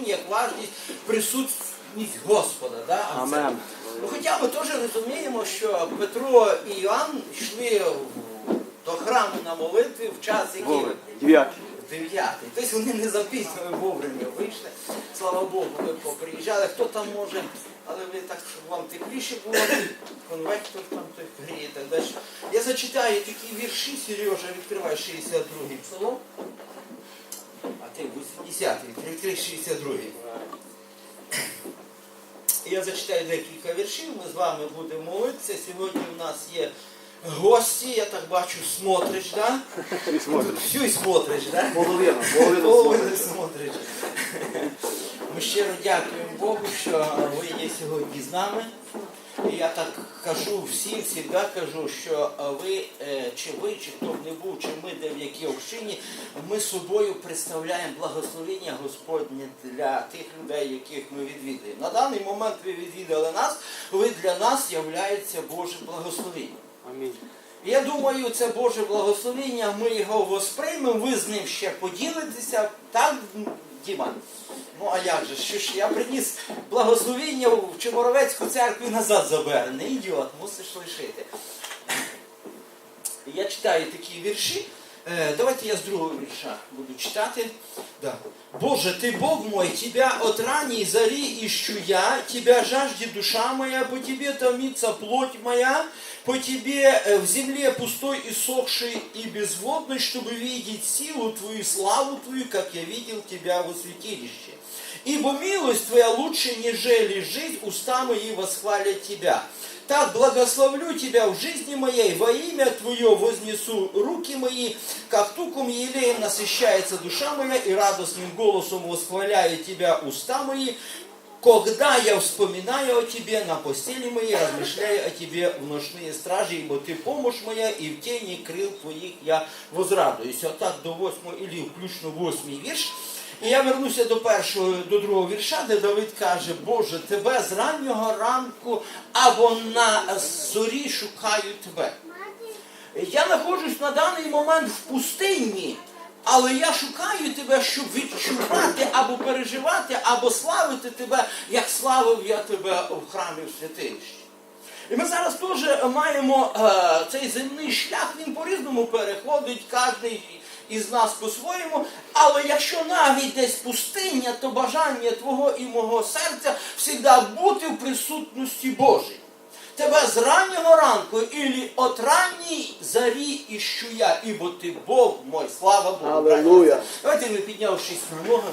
служіння як важність присутність Господа. Да? Амен. Ну, хоча ми теж розуміємо, що Петро і Іоанн йшли до храму на молитві в час, який. Дев'ятий. дев'ятий. Тобто вони не запізнили вовремя вийшли. Слава Богу, ви поприїжджали. Хто там може, але ви так, щоб вам тепліше було, конвектор там той гріє так далі. Я зачитаю такі вірші, Сережа, відкривай 62-й псалом. А ти 80-й, відкрий 62-й. Я зачитаю декілька віршів, ми з вами будемо молитися. Сьогодні у нас є гості, я так бачу, смотриш, да? Всю і смотриш, да? Половину смотрить. смотриш. Ми щиро дякуємо Богу, що ви є сьогодні з нами. Я так кажу всім, завжди кажу, що ви, е, чи ви, чи хто б не був, чи ми де в якій общині, ми собою представляємо благословення Господнє для тих людей, яких ми відвідуємо. На даний момент ви відвідали нас, ви для нас являється Боже благословення. Амінь. Я думаю, це Боже благословення, ми його восприймемо, ви з ним ще поділитеся. Так, Діма? Ну а як же? Що ж, я приніс благословіння в Чеморовецьку церкву і назад забере. Не ідіот, мусиш лишити. Я читаю такі вірші. Е, Давайте я з другого вірша буду читати. Да. Боже, ты Бог мой, Тебя от ранней зари ищу я, Тебя жаждет душа моя, по Тебе томится плоть моя, по Тебе э, в земле пустой и сохшей и безводной, чтобы видеть силу Твою, славу Твою, как я видел Тебя во святилище. Ибо милость Твоя лучше, нежели жизнь, уста мои восхвалят Тебя. Так благословлю Тебя в жизни моей, во имя Твое вознесу руки мои, как туком елеем насыщается душа моя, и радостным голосом восхваляю Тебя уста мои, когда я вспоминаю о Тебе на постели моей, размышляю о Тебе в ночные стражи, ибо Ты помощь моя, и в тени крил Твоїх я возрадуюсь. Отак до восьмого, і включно восьмий вірш. І я вернуся до першого, до другого вірша, де Давид каже, Боже, тебе з раннього ранку або на зорі шукаю тебе. Я знаходжусь на даний момент в пустині, але я шукаю тебе, щоб відчувати або переживати, або славити тебе, як славив я тебе в храмі в святилищі. І ми зараз теж маємо е, цей земний шлях, він по-різному переходить, кожен із нас по-своєму. Але якщо навіть десь пустиня, то бажання твого і мого серця завжди бути в присутності Божій. Тебе з раннього ранку ілі от ранній зарі іщу я, ібо ти Бог мой, слава Богу. Алілуя. Давайте ми піднявшись ногами.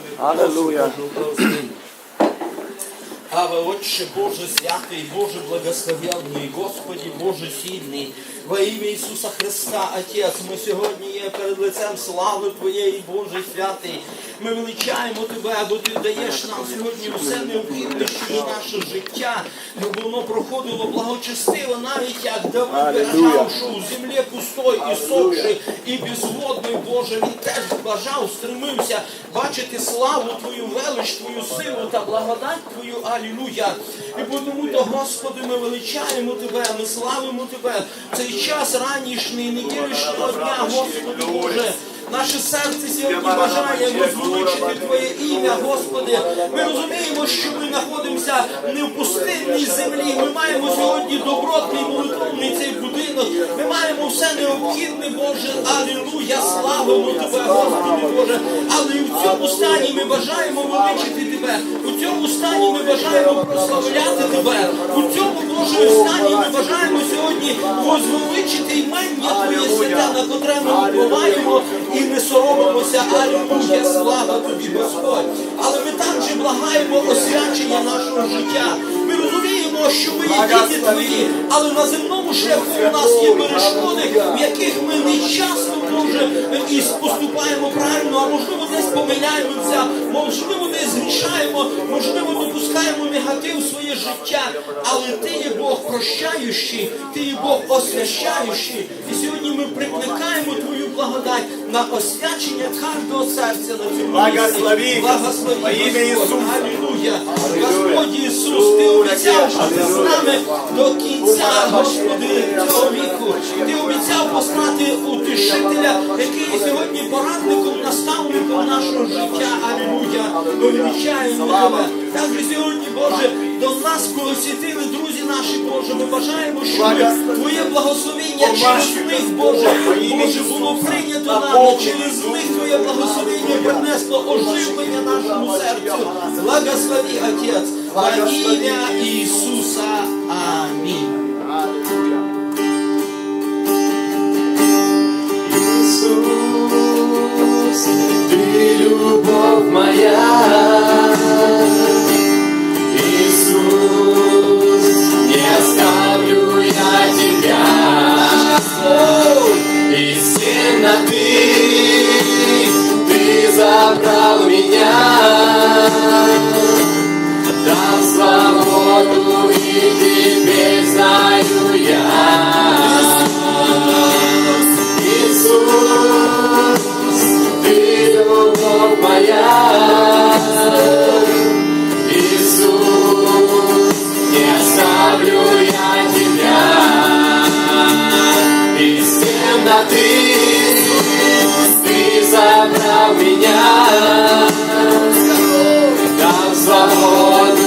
Аве, Отче Боже святий, Боже благословенний, Господі Боже сильний, во ім'я Ісуса Христа, Отець, ми сьогодні є перед лицем слави Твоєї, Боже святий. Ми величаємо Тебе, бо Ти даєш нам сьогодні все необхідне, що наше життя, щоб воно проходило благочестиво, навіть як Давид виражав, що у землі пустой і сохший, і безводний, Боже, він теж бажав, стремився бачити славу Твою, велич Твою силу та благодать Твою. Алілуя. І тому то, Господи, ми величаємо Тебе, ми славимо Тебе. В час ранішній, неділішнього дня, Господи Боже. Наше серце сьогодні бажає возвеличити Твоє ім'я, Господи. Ми розуміємо, що ми знаходимося не в пустинній землі. Ми маємо сьогодні добротний молитовний цей будинок. Ми маємо все необхідне, Боже. Алілуя, славимо Тебе, Господи Боже. Але і в цьому стані ми бажаємо величити Тебе. У цьому стані ми бажаємо прославляти Тебе. У цьому Боже стані ми бажаємо сьогодні возвеличити імення Твоє святе, на котре ми впливаємо і не соромимося. Алілуя, слава тобі, Господь. Але ми також благаємо освячення нашого життя. Ми розуміємо, що ми є діти твої, але на земному шляху у нас є перешкоди, в яких ми не може і поступаємо правильно, а можливо десь помиляємося, можливо, десь зрішаємо, можливо, допускаємо негатив в своє життя. Але ти є Бог прощаючий, ти є Бог освящаючий. І сьогодні ми прикликаємо твою благодать на освячення кожного серця на цьому місці. Благослови. Благослови, Во ім'я Господь. Ісус, Ти обіцяв, що ти з нами до кінця, Господи, цього віку. Ти обіцяв послати утішителя, який сьогодні порадником, наставником нашого життя. Аллилуйя! Ми вмічаємо Тебе. же сьогодні, Боже, до нас посітили друзі наші, Боже. Ми бажаємо, щоб Твоє благословення через них, Боже, Боже, було прийнято нами, через них Твоє благословення принесло оживлення нашому серцю. Благослови, Отець, во ім'я Ісуса. Амінь. Иисус, Ты любовь моя. Тебя. Из темноты Ты забрал меня. Дал свободу и теперь знаю Lord.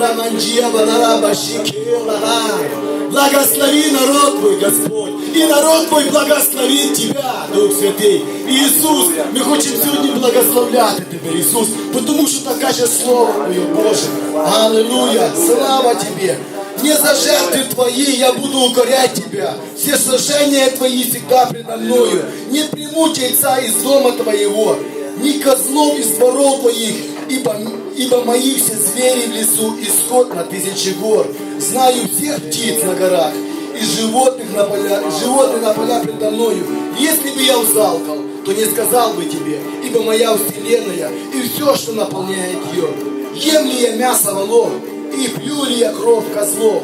Фураманджия Банараба Шикелара. Благослови народ твой, Господь. И народ твой благословит тебя, Дух Святый. Иисус, мы хотим сегодня благословлять Тебя, Иисус, потому что такое же Слово Твое, Боже. Аллилуйя. Слава Тебе. Не за жертвы Твои я буду укорять Тебя. Все сожжения Твои всегда предо мною. Не приму тельца из дома Твоего, ни козлов из дворов Твоих, ибо, ибо мои все звери в лесу и скот на тысячи гор. Знаю всех птиц на горах и животных на поля, животных на поля предо мною. Если бы я узалкал, то не сказал бы тебе, ибо моя вселенная и все, что наполняет ее. Ем ли я мясо волов и пью ли я кровь козлов?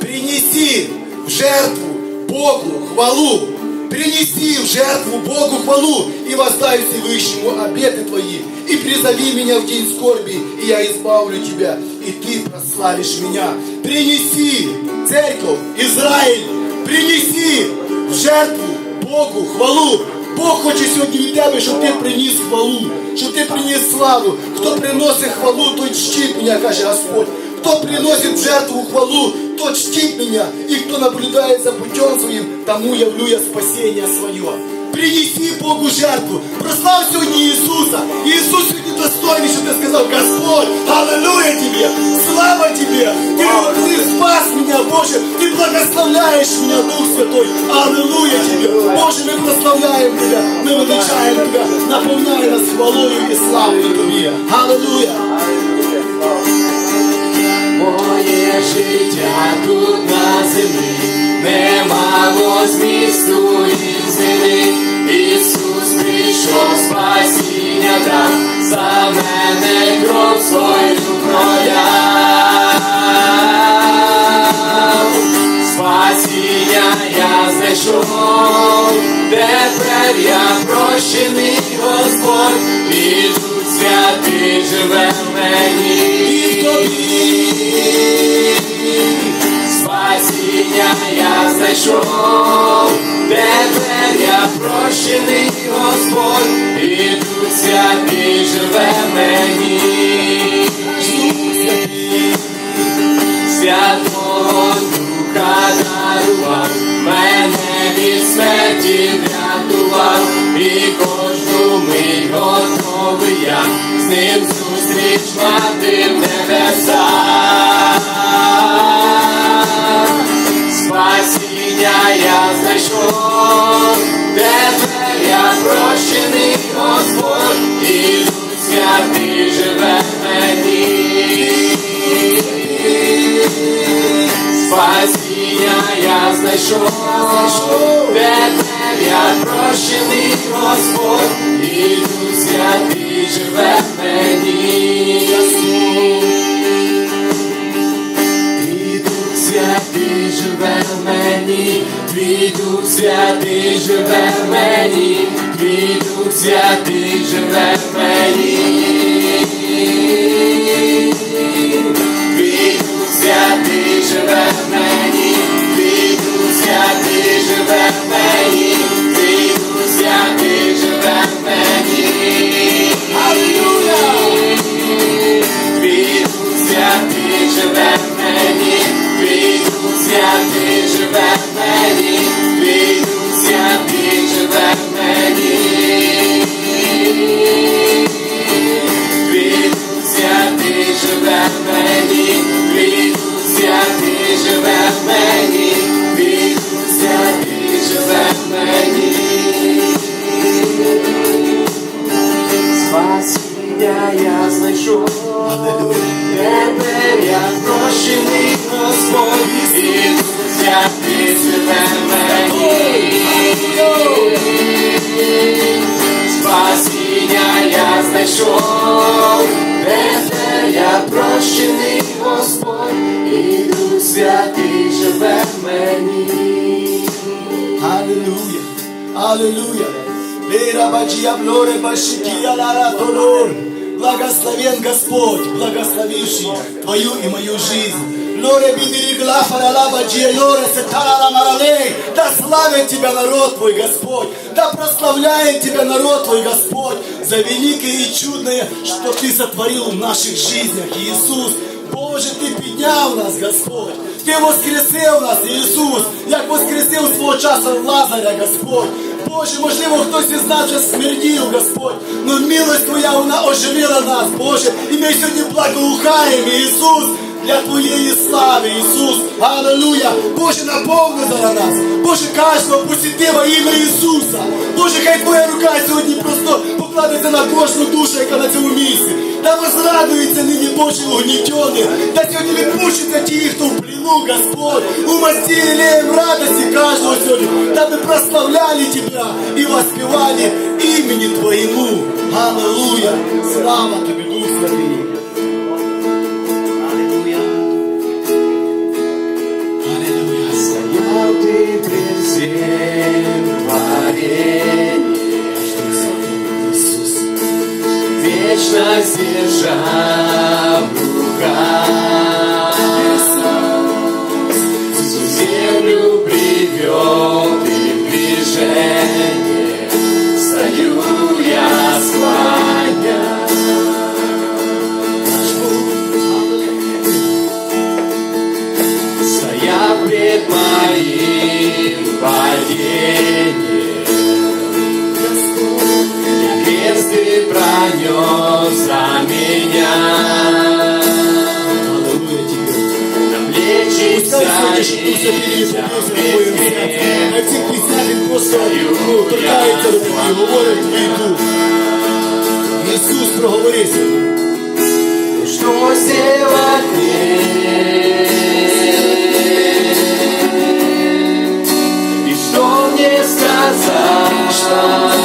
Принеси в жертву Богу хвалу Принеси в жертву Богу хвалу и воздай Всевышнему обеты твои. И призови меня в день скорби, и я избавлю тебя, и ты прославишь меня. Принеси, церковь, Израиль, принеси в жертву Богу хвалу. Бог хоче сьогодні від тебе, щоб ти приніс хвалу, щоб ти приніс славу. Хто приносить хвалу, той чтить мене, каже Господь. Кто приносит в жертву хвалу, тот чтит меня. И кто наблюдает за путем своим, тому явлю я спасение свое. Принеси Богу жертву. Прослав сьогодні Ісуса. Ісус сьогодні достойний, щоб ти Аллилуйя! Слава Тебе! Ты, ты спас меня, Боже! Ты благословляешь меня, Дух Святой! Аллилуйя Тебе! Боже, мы прославляем Тебя! Мы величаем Тебя! Наполняй нас хвалою и славою Тобі! Аллилуйя! Життя тут на землі не мало змісту і зміни. Ісус прийшов спасіння дав, за мене кров свою проляв. Спасіння я знайшов, тепер я прощений Господь, і Дух святий живе в мені. Спасіння я знайшов, тепер я прощений Господь, і Дух святий живе мені. Святого Духа дарував, мене від смерті врятував, і кожну мить готовий я з ним зустріч мати я знайшов, тепер я прощений Господь, і Дух святий живе в мені. Твій Дух святий живе в мені, твій Дух святий живе в мені, твій Дух святий живе в мені. Знайшов, тепер я прощений Господь, і Дух святий живе в мені. Аллилуйя! Аллилуйя! Лера баджия блоре башикия лара долор. Благословен Господь, благословивший твою и мою жизнь. Лоре бидери глафа ла баджия лоре сетара ла маралей. Да славит тебя народ твой Господь, да прославляет тебя народ твой Господь за великое и чудное, что ты сотворил в наших жизнях, Иисус. Боже, Ти підняв нас, Господь. Ти воскресив нас, Ісус, як воскресив свого часу Лазаря, Господь. Боже, можливо, хтось із нас вже смердів, Господь. Но милость Твоя, вона оживила нас, Боже. І ми сьогодні благоухаємо, Ісус, для Твоєї слави, Ісус. Аллилуйя. Боже, наповни зараз нас. Боже, кожного посіти во ім'я Ісуса. Боже, хай Твоя рука сьогодні просто покладеться на кожну душу, яка на цьому місці. Та возрадується нині Боже угнітьони. Та сьогодні відпущаться ті, хто в плену, Господь. Умасти леем радости каждого сьогодні. Та ми прославляли Тебя і воспівали імені Твоєму. Аллилуйя. Слава Тобі, Дух Святий. Аллилуйя. Аллилуйя. Стоял ты пред всем творением, вечно держа в руках. На цих піснях він просто торкається до тебе і говорить твій дух. Ісус, проговорися. Що сьогодні? И что мне сказать?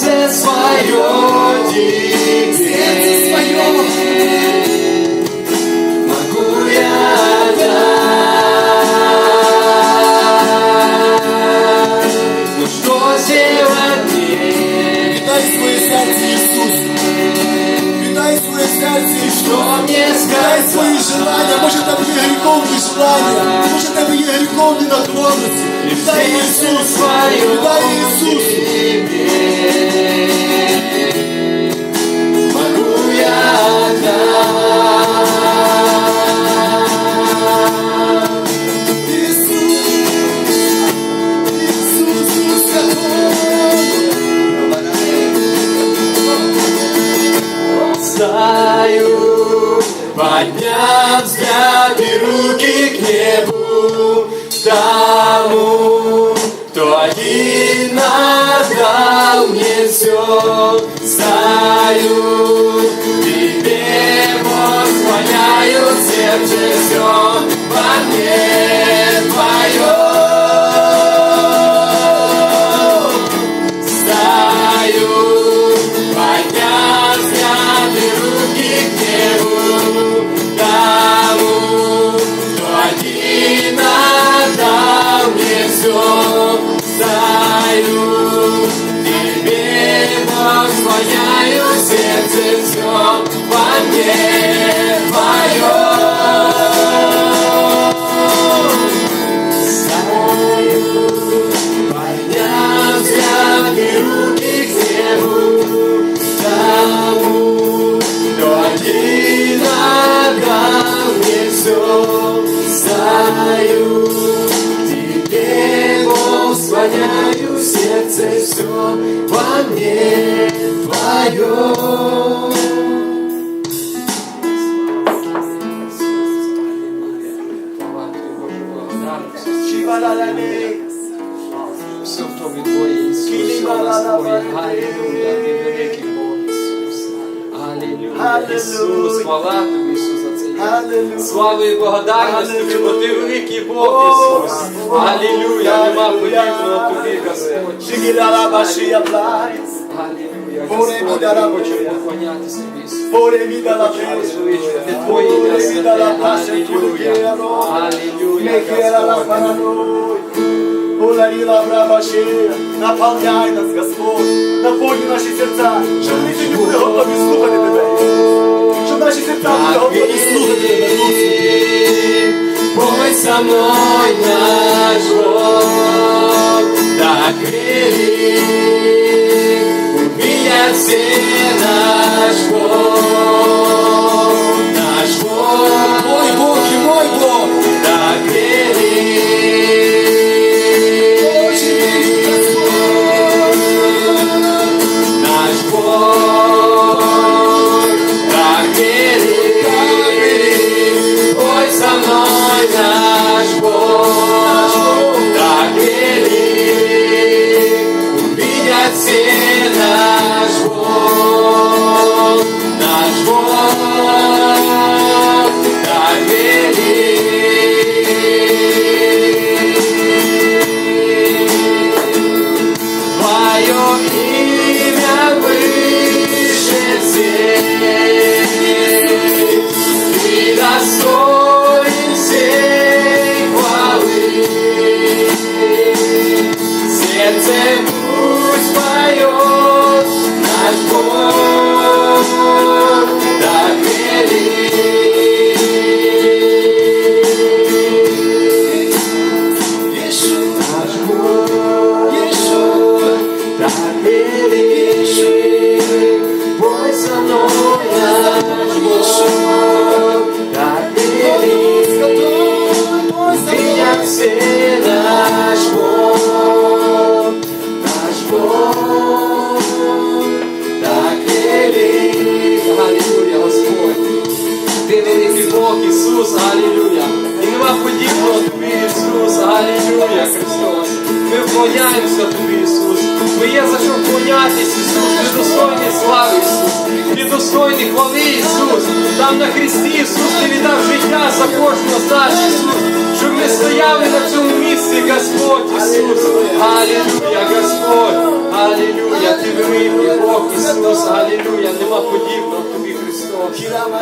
сердце свое тебе. Сердце свое. Могу я отдать. Ну что сделать мне? Питай свое сердце, Иисус. Питай свое сердце, Иисус. Что мне сказать? Питай свои желания. Может, это были греховные желания. Может, это были греховные наклонности. Питай Иисус. Питай Иисус. Ісус, хвала Тобі, Ісус, за це. Слава і благодарність Тобі, бо Ти великий Бог, Ісус. Аллилуйя, нема подібного Тобі, Господь. Боже, Господь, ми хочемо поклонятися Тобі, Ісус. Возвеличувати Твоє ім'я святе. Не кера la Господь. параной. Ударила брабашия. Наполняй нас, Господь. Наповни наші серця. Щоб ми сьогодні були готові слухати Тебе. Тебе, Дух Святий. Со мной наш Бог, так велик, убіє все наш Бог, наш Бог, Мой Бог і мой Бог.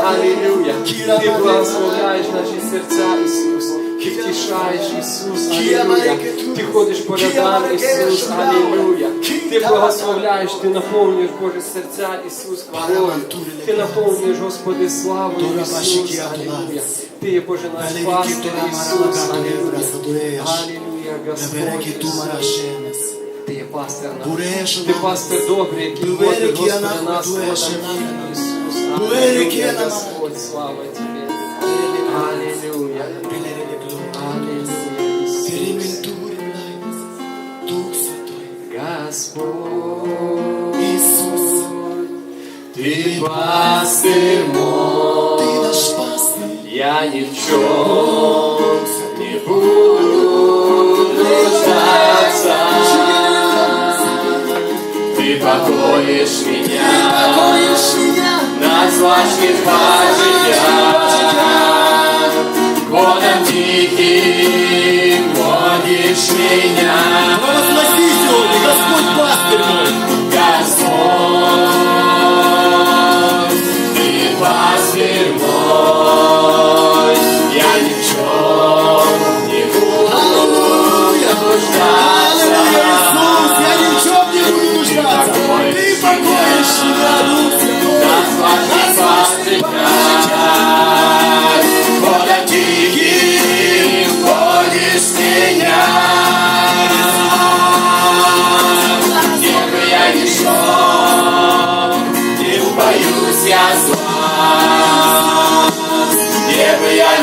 Аллилуйя. Ти благословляєш наші серця, Ісус. Ти втішаєш, Ісус. Аллилуйя. Ти ходиш по рядам, Ісус. Аллилуйя. Ти благословляєш, ти наповнюєш Боже серця, Ісус, хвалою. Ти наповнюєш, Господи, славою, Ісус. Аллилуйя. Ти є Боже наш пастир, Ісус. Аллилуйя. Аллилуйя, Господь. Ти є пастир наш. Ти пастир добрий, який водить, Господи, нас. Ісус. Великий, Аллилуйя, Анна. Господь, слава Тебе. Аллилуйя. Аллилуйя, Ісус. Дух Святой. Господь, Ісус. Ты пастырь мой, Ти наш пастир. я ни в чем не буду нуждаться. Ты покоишь меня Покоїш мене. два пажитях. Годом тихим водишь меня,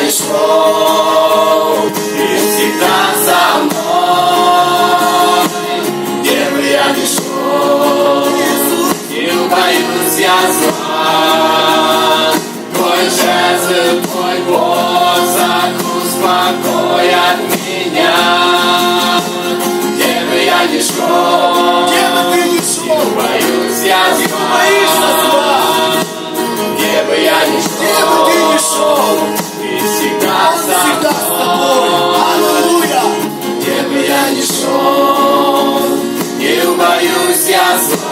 Христом, Ты всегда со мной. Где бы я ни шел, не убоюсь я зла. Твой жезл, Твой посох успокоят меня. Где бы я ни шел, где бы ты ни шел, не убоюсь я зла. Где бы я ни шел, где бы ты ни шел, всегда всегда с тобой. Аллилуйя. Где бы я ни шел, не боюсь я зла.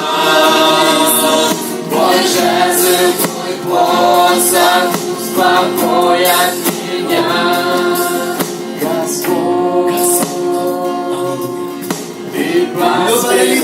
Жезл, твой посох успокоят меня. Господь, ты Говорили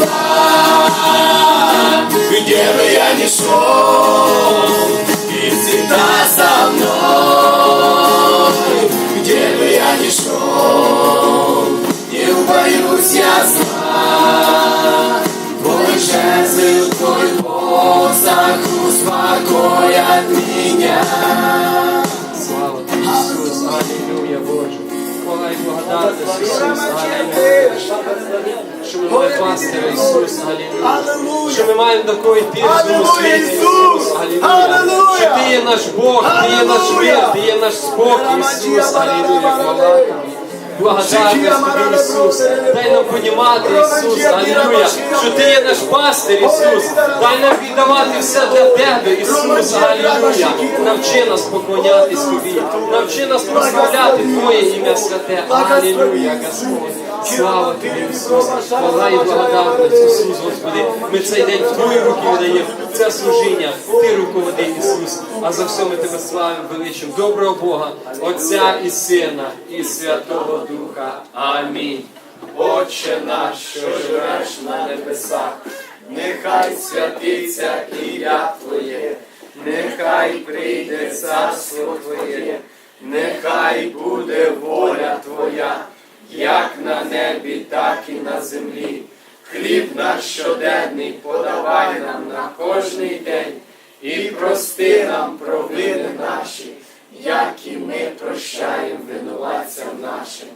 боюсь я зла, где бы я ни шел, ты всегда со мной, где бы я ни шел, не боюсь я зла. Твой жезл, твой посох успокоят меня. Слава тобі, Ісус, Алілюя, Боже. Хвала і благодарність, Ісус, Алілюя. Пастиря, Ісус. Аллилуйя. Що ми маємо кого йти в цьому світі, Ісус! Алілуя! Що Ти є наш Бог, Ти є наш мир, Ти є наш спокій, Ісус, Алілюя, хвала тобі. Ісус. Дай нам понімати, Ісус, Алілюя, що Ти є наш пастир, Ісус. Дай нам віддавати все для Тебе, Ісус, Алілюя. Навчи нас поклонятись Тобі. Навчи нас прославляти Твоє ім'я святе. Алілюя, Господь. Слава Тобі, Ісус. Хвала і благодарність, Ісус, Господи. Ми цей день в Твої руки віддаємо. Це служіння. Ти руководи, Ісус. А за все ми Тебе славимо, величимо. Доброго Бога, Отця і Сина, і Святого Духа. Амінь. Отче наш, що живеш на небесах, нехай святиться ім'я Твоє, нехай прийде царство Твоє, нехай буде воля Твоя, як на небі, так і на землі. Хліб наш щоденний подавай нам на кожний день і прости нам провини наші, як і ми прощаємо винуватцям нашим.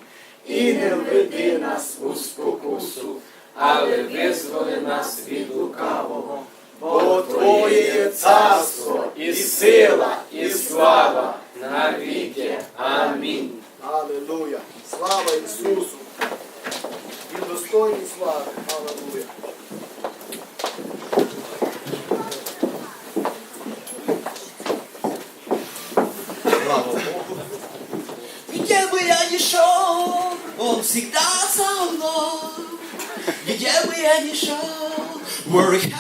І не введи нас у спокусу, але визволи нас від лукавого. Бо Твоє є царство, і сила, і слава навіки. Амінь. Аллилуйя. Слава Ісусу. Він достойний слави. Аллилуйя. Где бы я ни шел, он всегда со мной. Где бы я ни шел, where he